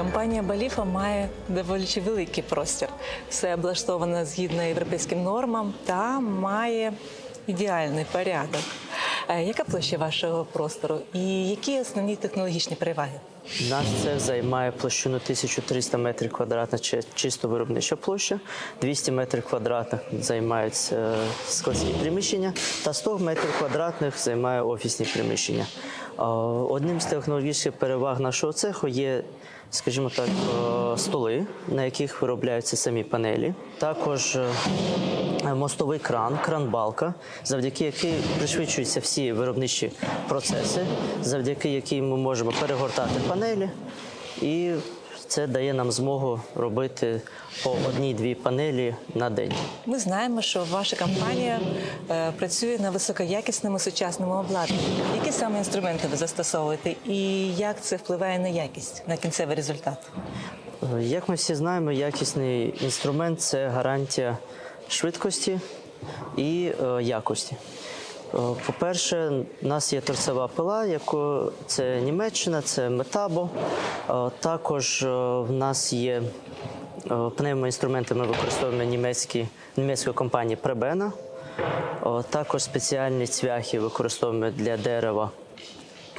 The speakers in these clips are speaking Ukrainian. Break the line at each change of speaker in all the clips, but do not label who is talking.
Компанія Баліфа має доволі великий простір. Все облаштовано згідно європейським нормам та має ідеальний порядок. Яка площа вашого простору і які основні технологічні переваги?
Наш цех займає площину 1300 метрів квадратних чи- чисто виробнича площа, 200 метрів квадратних займають е, складські приміщення та 100 метрів квадратних займає офісні приміщення. Одним з технологічних переваг нашого цеху є, скажімо так, е, столи, на яких виробляються самі панелі. Також е, мостовий кран, кран-балка, завдяки якій пришвидшуються всі виробничі процеси, завдяки якій ми можемо перегортати панелі, і це дає нам змогу робити по одній-дві панелі на день.
Ми знаємо, що ваша компанія е, працює на високоякісному сучасному обладнанні. Які саме інструменти ви застосовуєте і як це впливає на якість, на кінцевий результат?
Е, Як ми всі знаємо, якісний інструмент це гарантія швидкості і е, якості. Е, По-перше, у нас є торцева пила, яку це Німеччина, це Метабо. Е, Також в нас є пневмоінструменти, ми використовуємо німецькі, німецької компанії Пребена. Також спеціальні цвяхи використовуємо для дерева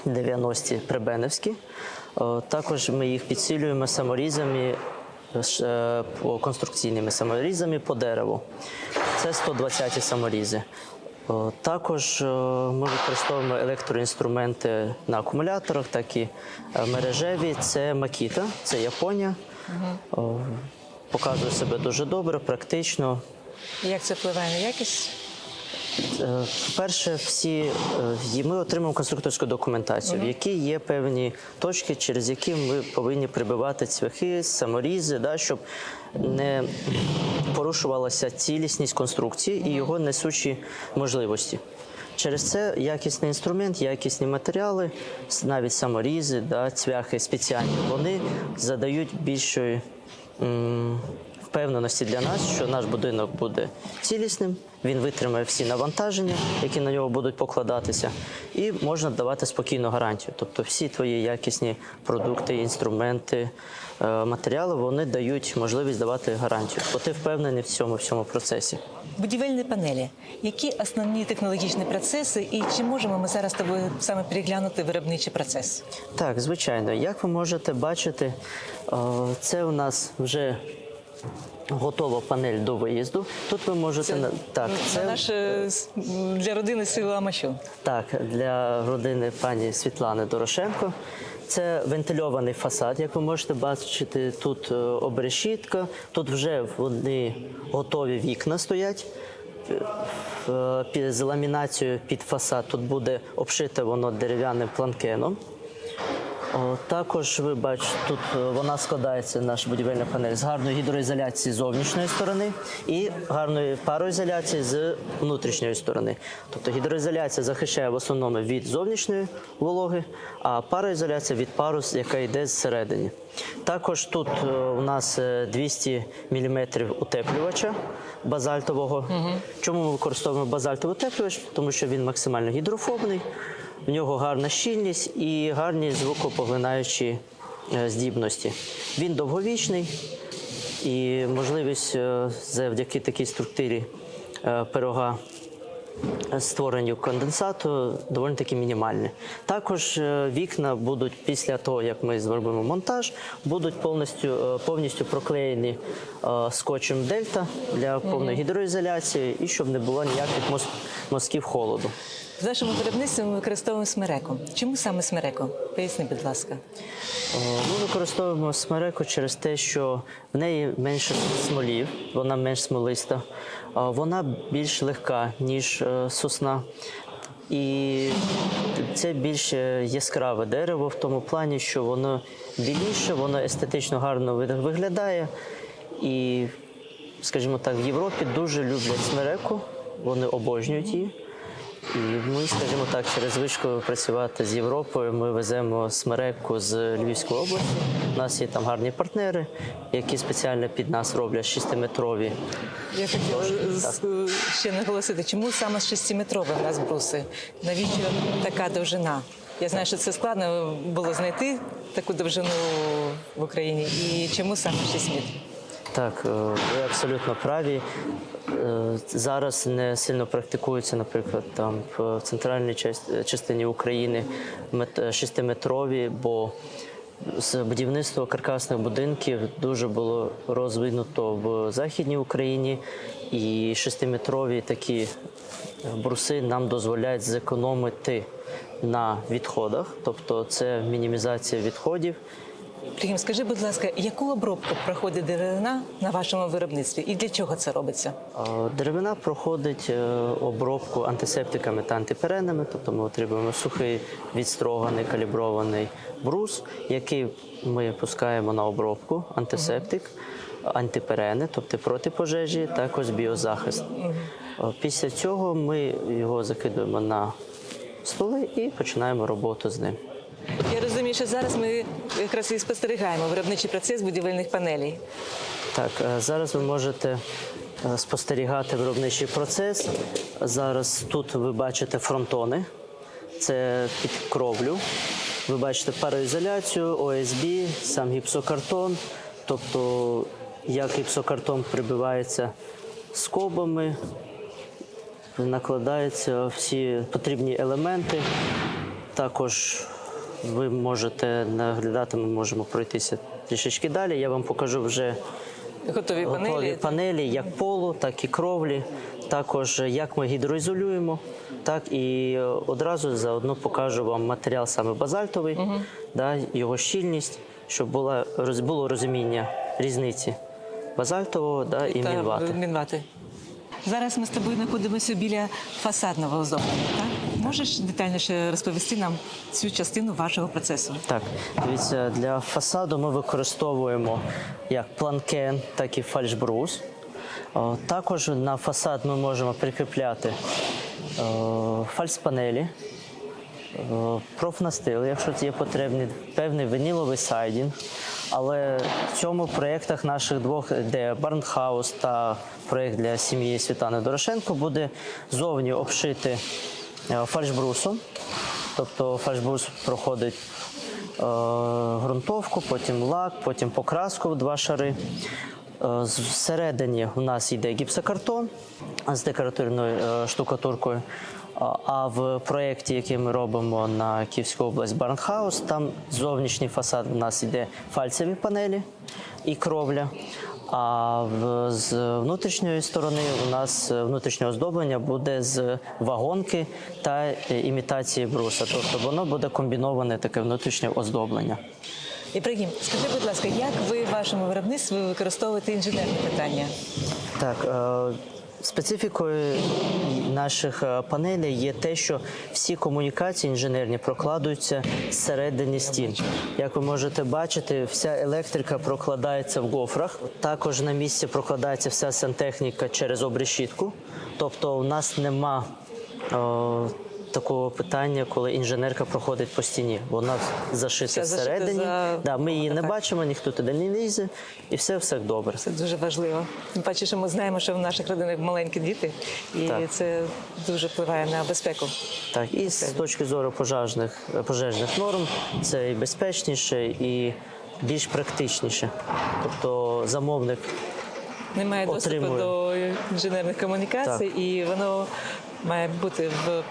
90-ті прибеневські. Е, Також ми їх підсилюємо саморізами, конструкційними саморізами по дереву. Це 120-ті саморізи. Е, Також е, ми використовуємо електроінструменти на акумуляторах, так і е, мережеві. Це Макіта, це Японія. Е, Показує себе дуже добре, практично.
Як це впливає на якість?
Е, Перше, всі е, ми отримуємо конструкторську документацію, в якій є певні точки, через які ми повинні прибивати цвяхи, саморізи, да, щоб не порушувалася цілісність конструкції і його несучі можливості. Через це якісний інструмент, якісні матеріали, навіть саморізи, да, цвяхи спеціальні, вони задають більшої м, впевненості для нас, що наш будинок буде цілісним, він витримає всі навантаження, які на нього будуть покладатися, і можна давати спокійну гарантію. Тобто всі твої якісні продукти, інструменти, е, матеріали вони дають можливість давати гарантію, бо ти впевнений в цьому всьому процесі.
Будівельні панелі. Які основні технологічні процеси, і чи можемо ми зараз тобою саме переглянути виробничий процес?
Так, звичайно, як ви можете бачити, е, це у нас вже готова панель до виїзду. Тут ви можете на- так,
Це
це
для родини сила Амащу.
Так, для родини пані Світлани Дорошенко. Це вентильований фасад, як ви можете бачити, тут е, обрешітка, тут вже вони готові вікна стоять. Е, З ламінацією під фасад тут буде обшите воно дерев'яним планкеном. Також ви бачите, тут е, вона складається наша будівельна панель з гарної гідроізоляції з зовнішньої сторони і гарної пароізоляції з внутрішньої сторони. Тобто гідроізоляція захищає в основному від зовнішньої вологи, а пароізоляція від пару, яка йде зсередині. Також тут е, у нас е, 200 мм утеплювача базальтового. Чому ми використовуємо базальтовий утеплювач? Тому що він максимально гідрофобний. В нього гарна щільність і гарні звукопоглинаючі е, здібності. Він довговічний і можливість е, завдяки такій структурі е, пирога створенню конденсату доволі таки мінімальні. Також вікна будуть після того, як ми зробимо монтаж, будуть повністю, повністю проклеєні скотчем дельта для повної гідроізоляції і щоб не було ніяких мазків холоду.
В нашому виробництві ми використовуємо смереку. Чому саме смереку? Поясни, будь ласка.
Ми використовуємо смереку через те, що в неї менше смолів, вона менш смолиста, вона більш легка, ніж е, сосна. І це більш е, яскраве дерево в тому плані, що воно біліше, воно естетично гарно виглядає. І, скажімо так, в Європі дуже люблять смереку, вони обожнюють її. І ми, скажімо так, через звичку працювати з Європою. Ми веземо смереку з Львівської області. У нас є там гарні партнери, які спеціально під нас роблять шестиметрові.
Я хотіла з- ще наголосити, чому саме 6-метрові в нас бруси? Навіщо така довжина? Я знаю, що це складно було знайти таку довжину в Україні. І чому саме 6 метрів?
Так, е, ви абсолютно праві. Е, Зараз не сильно практикується, наприклад, там в центральній частині України мет- шестиметрові, бо будівництво каркасних будинків дуже було розвинуто в Західній Україні, і шестиметрові такі бруси нам дозволяють зекономити на відходах, тобто це мінімізація відходів.
Пригім, скажи, будь ласка, яку обробку проходить деревина на вашому виробництві і для чого це робиться?
Деревина проходить е, обробку антисептиками та антиперенами, тобто ми отримуємо сухий відстроганий калібрований брус, який ми пускаємо на обробку, антисептик, антиперени, тобто проти пожежі, також біозахист. Е, Після цього ми його закидуємо на столи і починаємо роботу з ним.
Я розумію, що зараз ми якраз і спостерігаємо виробничий процес будівельних панелей.
Так, е, зараз ви можете е, спостерігати виробничий процес. Зараз тут ви бачите фронтони, це під кровлю. Ви бачите пароізоляцію, ОСБ, сам гіпсокартон, тобто як гіпсокартон прибивається скобами, накладаються всі потрібні елементи. Також ви можете наглядати, ми можемо пройтися трішечки далі. Я вам покажу вже
Готові
готові
панелі.
панелі як полу, так і кровлі. Також як ми гідроізолюємо, так і одразу заодно покажу вам матеріал саме базальтовий, да, його щільність, щоб була, роз- було розуміння різниці базальтового да, і мінвати.
мінвати. Зараз ми з тобою знаходимося біля фасадного оздоблення. Так? Можеш детальніше розповісти нам цю частину вашого процесу?
Так, дивіться, для фасаду ми використовуємо як планкен, так і фальшбрус. Також на фасад ми можемо прикріпляти о, фальцпанелі, о, профнастил, якщо це є потрібний, певний виніловий сайдінг. Але в цьому проєктах наших двох, де Барнхаус та проєкт для сім'ї Світлани Дорошенко, буде зовні обшити е, фальшбрусом. Тобто фальшбрус проходить е, ґрунтовку, потім лак, потім покраску в два шари. Е, Всередині у нас йде гіпсокартон з декоративною штукатуркою. А в проєкті, який ми робимо на Київську область Барнхаус, там зовнішній фасад у нас йде фальцеві панелі і кровля. А в, з внутрішньої сторони у нас е, внутрішнє оздоблення буде з вагонки та е, імітації бруса. Тобто воно буде комбіноване таке внутрішнє оздоблення.
Ібрагім, скажи, будь ласка, як ви в вашому виробництві використовуєте інженерні питання?
Так, е, специфікою наших е, панелей є те, що всі комунікації інженерні прокладуються зсередині стін. Як ви можете бачити, вся електрика прокладається в гофрах. Також на місці прокладається вся сантехніка через обрешітку. Тобто, у нас нема. е, Такого питання, коли інженерка проходить по стіні, вона зашита всередині.
за-
Да, ми її не
Так.
бачимо, ніхто туди не лізе, і все все добре.
Це дуже важливо. Паче, що ми знаємо, що в наших родинах маленькі діти, і
Так.
це дуже впливає на безпеку.
Так, і з точки зору пожежних, пожежних норм це і безпечніше, і більш практичніше. Тобто замовник
Немає доступу до інженерних комунікацій, і воно має бути в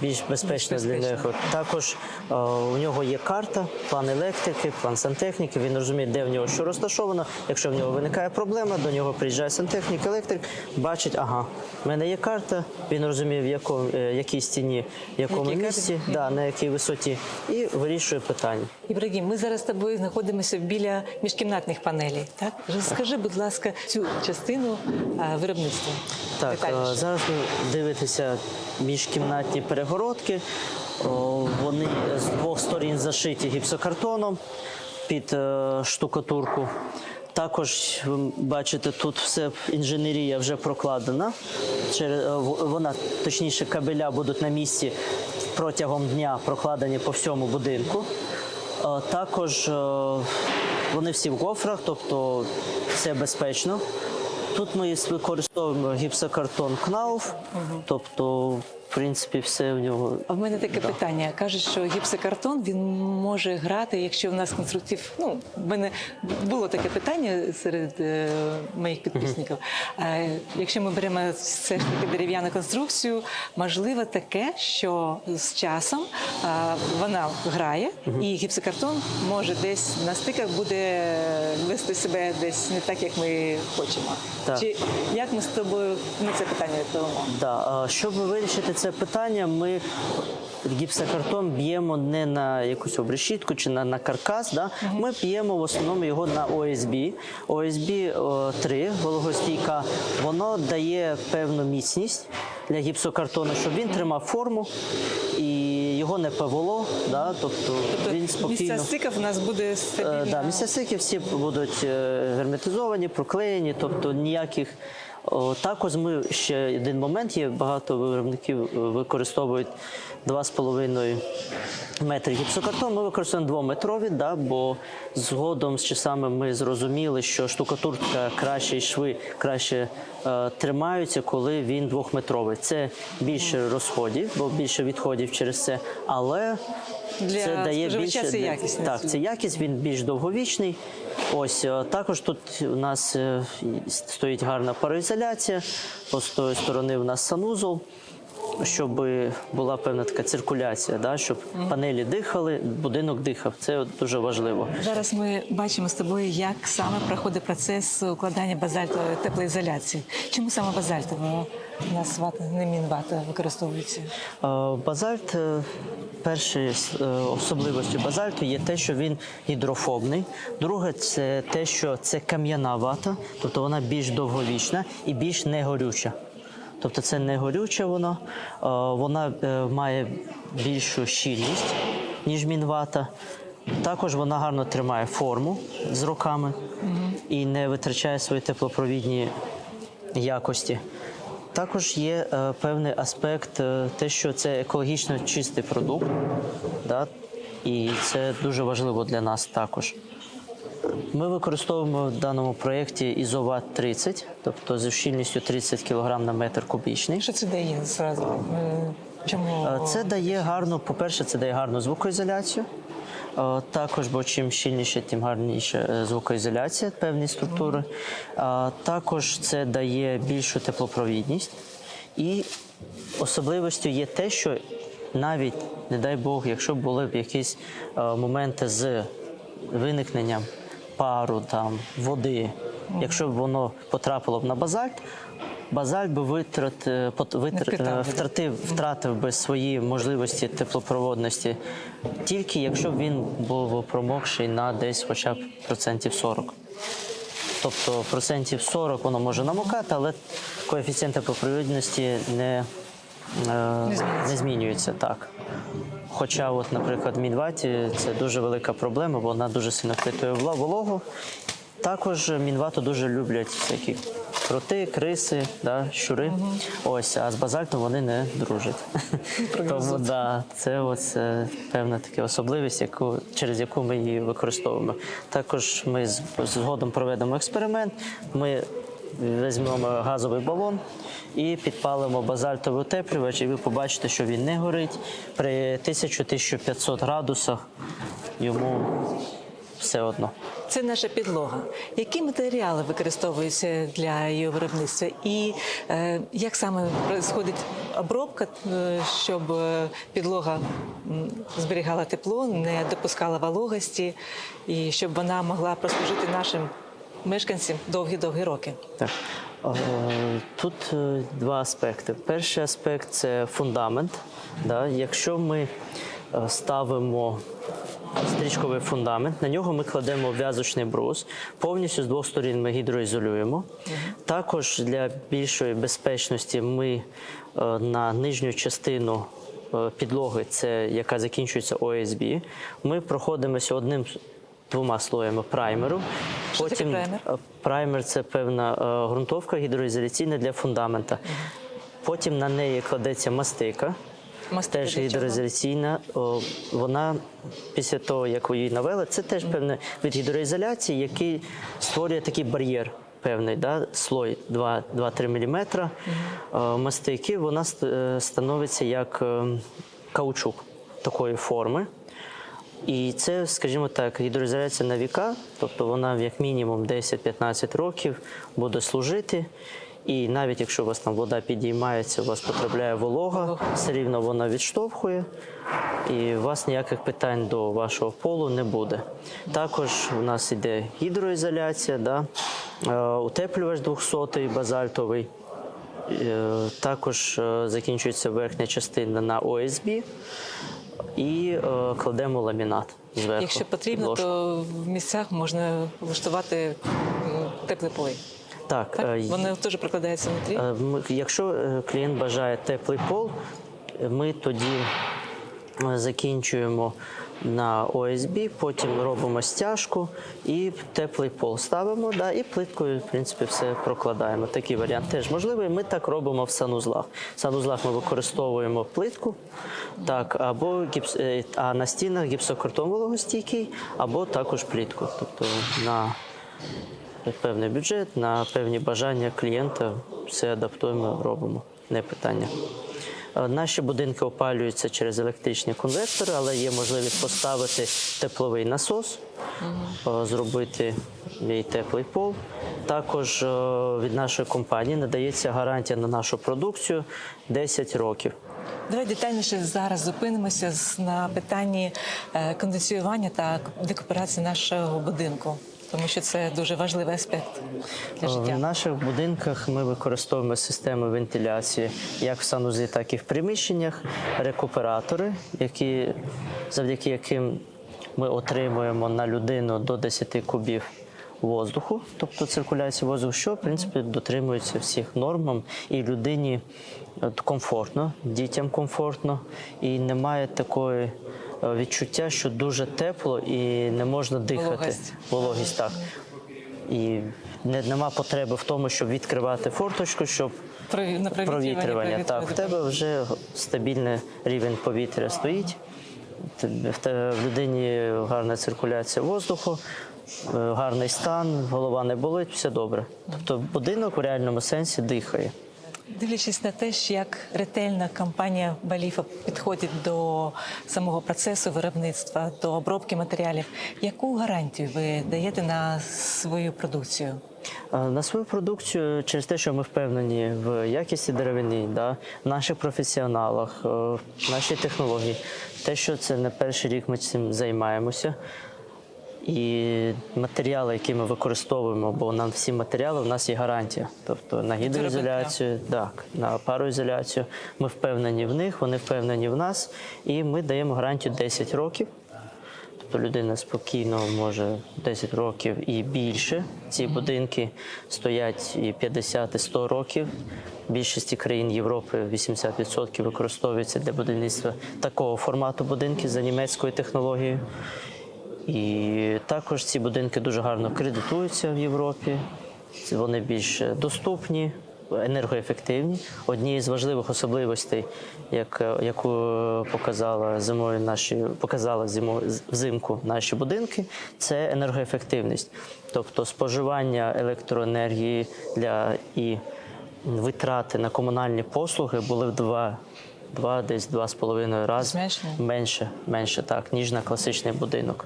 більш безпечно для них. Також е, у нього є карта, план електрики, план сантехніки. Він розуміє, де в нього що розташовано. Якщо в нього виникає проблема, до нього приїжджає сантехнік, електрик, бачить, ага, в мене є карта. Він розуміє, в якому е, якій стіні, в якому
Якій
місці, да, на якій висоті, і вирішує питання.
Ібрагім, ми зараз з тобою знаходимося біля міжкімнатних панелей. Так розкажи, будь ласка, цю частину виробництва.
Так,
детальніше.
е, зараз ви дивитеся міжкімнатні перегородки. Вони з двох сторін зашиті гіпсокартоном під е, штукатурку. Також ви бачите, тут все інженерія вже прокладена. Е, Вона, точніше, кабеля будуть на місці протягом дня прокладені по всьому будинку. Е, Також вони всі в гофрах, тобто все безпечно. Тут ми використовуємо гіпсокартон КНАУФ, тобто в принципі, все в нього.
А в мене таке питання. Кажуть, що гіпсокартон він може грати, якщо в нас конструктив. Ну, в мене було таке питання серед е, моїх підписників. Е, якщо ми беремо все ж таки дерев'яну конструкцію, можливо таке, що з часом е, вона грає, і гіпсокартон може десь на стиках буде вести себе десь не так, як ми хочемо.
Так.
Чи як ми з тобою на це питання відповімо?
Да. Щоб вирішити це питання, ми гіпсокартон б'ємо не на якусь обрешітку чи на, на каркас. Да? Ми б'ємо в основному його на ОСБ. ОСБ 3, вологостійка, воно дає певну міцність для гіпсокартону, щоб він тримав форму і його не повело. Да? Тобто, він спокійно.
Місця стиків у нас буде
Е,
стабільно.
Да, місця стики всі будуть е, герметизовані, проклеєні, тобто ніяких. Також ми ще один момент є. Багато виробників е, використовують 2,5 метри гіпсокартон. Ми використовуємо двометрові, да, бо згодом з часами ми зрозуміли, що штукатурка краще і шви краще е, тримаються, коли він двохметровий. Це більше розходів, бо більше відходів через це, але
Для
це дає більше
це якісність.
Так, це якість, він більш довговічний. Ось е, також тут у нас е, стоїть гарна пароізоляція. По з тої сторони у нас санузол, щоб була певна така циркуляція, да, щоб панелі дихали, будинок дихав. Це дуже важливо.
Зараз ми бачимо з тобою, як саме проходить процес укладання базальтової теплоізоляції. Чому саме базальтова у нас вата, не мінвата використовується?
Е, Базальт, е, першою е, особливостю базальту є те, що він гідрофобний. Друге, це те, що це кам'яна вата, тобто вона більш довговічна і більш негорюча. Тобто це не горюче воно, е, вона е, має більшу щільність, ніж мінвата. Також вона гарно тримає форму з роками і не витрачає свої теплопровідні якості. Також є е, певний аспект, е, те, що це екологічно чистий продукт, да? і це дуже важливо для нас також. Ми використовуємо в даному проєкті ізоват 30, тобто з щільністю 30 кг на метр кубічний.
Що це дає зразу? Е, Чому
Е, Це дає гарну, по-перше, це дає гарну звукоізоляцію. Е, Також, бо чим щільніше, тим гарніша е, звукоізоляція певні структури. Також це дає більшу теплопровідність. І особливістю є те, що навіть, не дай Бог, якщо були б якісь моменти з виникненням пару, там, води, якщо б воно потрапило б на базальт, базальт би витрат, е, пот- витр-
впитав би,
е, втратив, втратив би свої можливості теплопроводності, тільки якщо б він був промокший на десь хоча б процентів 40. Тобто процентів 40 воно може намокати, але коефіцієнт теплопровідності не, е, не змінюється так. Хоча, от, наприклад, в Мінваті це дуже велика проблема, бо вона дуже сильно впитує вологу. Також мінвату дуже люблять всякі кроти, криси, да, щури. Ось, а з базальтом вони не дружать. Тому да, це ось, певна така особливість, яку, через яку ми її використовуємо. Також ми з- згодом проведемо експеримент. Ми візьмемо газовий балон і підпалимо базальтовий утеплювач, і ви побачите, що він не горить. При 1000-1500 градусах йому все одно.
Це наша підлога. Які матеріали використовуються для її виробництва? І е, як саме проходить обробка, е, щоб е, підлога зберігала тепло, не допускала вологості, і щоб вона могла прослужити нашим мешканцям довгі-довгі роки?
Так. Е, Тут е, два аспекти. Перший аспект це фундамент. Да? Якщо ми е, ставимо стрічковий фундамент, на нього ми кладемо в'язочний брус, повністю з двох сторін ми гідроізолюємо. Також для більшої безпечності ми на нижню частину підлоги, це яка закінчується ОСБ, ми проходимося одним двома слоями праймеру.
Що таке праймер?
Е, Праймер це певна е, ґрунтовка гідроізоляційна для фундамента. Потім на неї кладеться мастика.
Мастика
Теж гідроізоляційна. О, Вона після того, як ви її навели, це теж певний від гідроізоляції, який створює такий бар'єр певний да, слой 2 2-3 мм мастики, вона е, становиться як е, каучук такої форми. І це, скажімо так, гідроізоляція на віка, тобто вона як мінімум 10-15 років буде служити. І навіть якщо у вас там вода підіймається, у вас потрапляє волога, все рівно вона відштовхує, і у вас ніяких питань до вашого полу не буде. Також у нас іде гідроізоляція, да? е, утеплювач 200 базальтовий. Е, Також е, закінчується верхня частина на ОСБ і е, кладемо ламінат зверху.
Якщо потрібно,
підложку.
то в місцях можна влаштувати теплий полей.
так,
Так?
е,
Вони теж прикладаються внутрі.
Е, Якщо е, клієнт бажає теплий пол, ми тоді закінчуємо на ОСБ, потім робимо стяжку і теплий пол ставимо, да, і плиткою, в принципі, все прокладаємо. Такий варіант теж можливий. Ми так робимо в санузлах. В санузлах ми використовуємо плитку, так, або гіпс, е, а на стінах гіпсокартон вологостійкий, або також плітку. Тобто на певний бюджет, на певні бажання клієнта все адаптуємо, робимо, не питання. Е, Наші будинки опалюються через електричні конвектори, але є можливість поставити тепловий насос, е, зробити і теплий пол. Також е, від нашої компанії надається гарантія на нашу продукцію 10 років.
Давай детальніше зараз зупинимося на питанні кондиціювання та декорації нашого будинку, тому що це дуже важливий аспект для життя.
В наших будинках ми використовуємо системи вентиляції як в санузлі, так і в приміщеннях, рекуператори, які, завдяки яким ми отримуємо на людину до 10 кубів воздуху, тобто циркуляції воздуху, що в принципі дотримується всіх нормам, і людині комфортно, дітям комфортно, і немає такої е, відчуття, що дуже тепло і не можна дихати.
Вологость.
Вологість так. І не, нема потреби в тому, щоб відкривати форточку, щоб
Про- на провітрювання.
Так, в тебе вже стабільний рівень повітря стоїть. В те- в людині гарна циркуляція воздуху, е, гарний стан, голова не болить, все добре. Тобто будинок в реальному сенсі дихає.
Дивлячись на те, як ретельна компанія Баліфа підходить до самого процесу виробництва, до обробки матеріалів, яку гарантію ви даєте на свою продукцію?
Е, На свою продукцію через те, що ми впевнені в якісті деревини, да, в наших професіоналах, е, в нашій технології, те, що це не перший рік ми цим займаємося. І матеріали, які ми використовуємо, бо нам всі матеріали, у нас є гарантія. Тобто на гідроізоляцію, так, на пароізоляцію. Ми впевнені в них, вони впевнені в нас, і ми даємо гарантію 10 років. Тобто людина спокійно може 10 років і більше. Ці будинки стоять і 50, і 100 років. В більшості країн Європи 80% використовується для будівництва такого формату будинків за німецькою технологією. І також ці будинки дуже гарно кредитуються в Європі. Вони більш доступні, енергоефективні. Однією з важливих особливостей, як, яку показала зимою наші показала зимо, взимку наші будинки, це енергоефективність. Тобто споживання електроенергії для і витрати на комунальні послуги були в два. Два десь два з половиною рази
Зменшення?
менше, менше так, ніж на класичний будинок.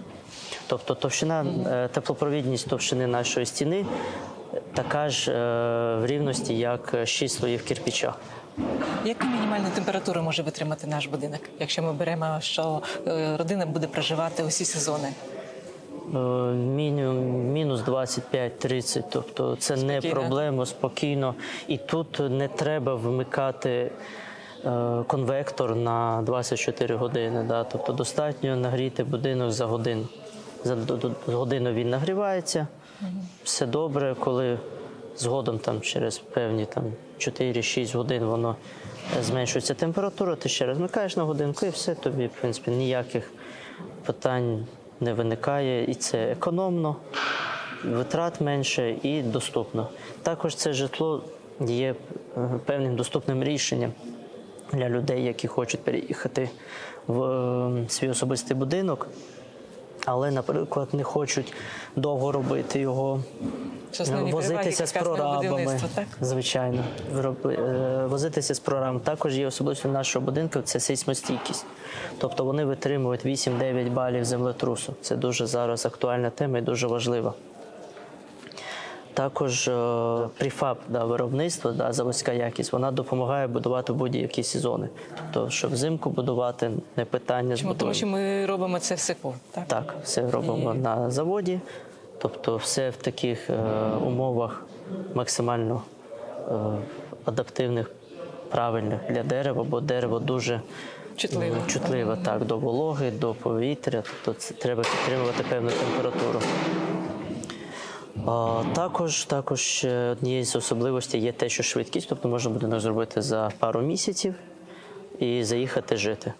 Тобто товщина, е, теплопровідність товщини нашої стіни така ж е, в рівності, як 6 слоїв кірпіча.
Яку мінімальну температуру може витримати наш будинок, якщо ми беремо, що е, родина буде проживати усі сезони?
Мінімум мінус 25-30, тобто це не проблема спокійно. І тут не треба вмикати конвектор на 24 години. Да? Тобто достатньо нагріти будинок за годину. За годину він нагрівається, все добре, коли згодом там через певні там 4-6 годин воно е, зменшується температура, ти ще раз вмикаєш на годинку і все, тобі, в принципі, ніяких питань не виникає, і це економно, витрат менше і доступно. Також це житло є е, певним доступним рішенням для людей, які хочуть переїхати в е, свій особистий будинок. Але, наприклад, не хочуть довго робити його.
Це
Возитися з прорабами,
так?
звичайно. Е, Возитися з прорабами. Також є особливістю нашого будинку це сейсмостійкість. Тобто вони витримують 8-9 балів землетрусу. Це дуже зараз актуальна тема і дуже важлива. Також е, префаб да, виробництво, да, заводська якість, вона допомагає будувати будь-які сезони. Тобто, щоб взимку будувати, не питання
Чому? Тому що ми робимо це все так?
так, все робимо на заводі. Тобто, все в таких е, умовах максимально е, адаптивних, правильних для дерева, бо дерево дуже
Чутливе.
чутливе так, до вологи, до повітря. Тобто це треба підтримувати певну температуру. Також, також однією з особливостей є те, що швидкість, тобто можна будинок зробити за пару місяців і заїхати жити.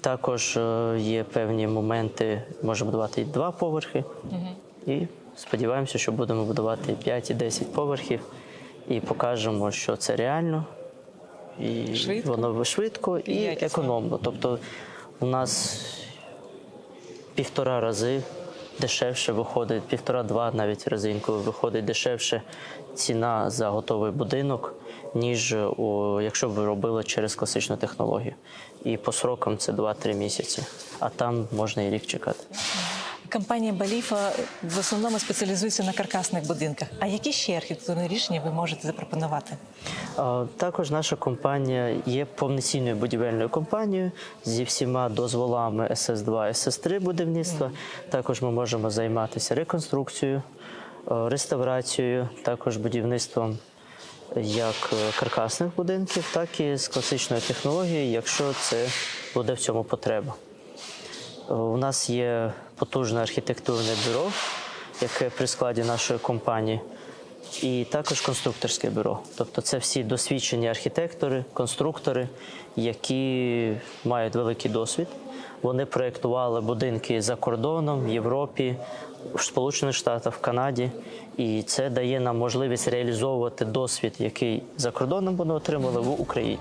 Також е, є певні моменти, можна будувати і два поверхи, і сподіваємося, що будемо будувати 5, і 10 поверхів, і покажемо, що це реально, і
Швидко.
воно швидко і,
І
економно. Тобто у нас півтора рази дешевше виходить, півтора-два навіть рази виходить дешевше ціна за готовий будинок, ніж у, якщо б ви робили через класичну технологію. І по срокам це 2-3 місяці, а там можна і рік чекати.
Компанія Баліфа в основному спеціалізується на каркасних будинках. А які ще архітектурні рішення ви можете запропонувати?
Також наша компанія є повноцінною будівельною компанією зі всіма дозволами СС2, СС3 будівництва. Також ми можемо займатися реконструкцією, е, реставрацією, також будівництвом як е, каркасних будинків, так і з класичною технологією, якщо це буде в цьому потреба. У нас є потужне архітектурне бюро, яке при складі нашої компанії, і також конструкторське бюро. Тобто це всі досвідчені архітектори, конструктори, які мають великий досвід. Вони проєктували будинки за кордоном, в Європі, в Сполучених Штатах, в Канаді. І це дає нам можливість реалізовувати досвід, який за кордоном вони отримали.
В Україні.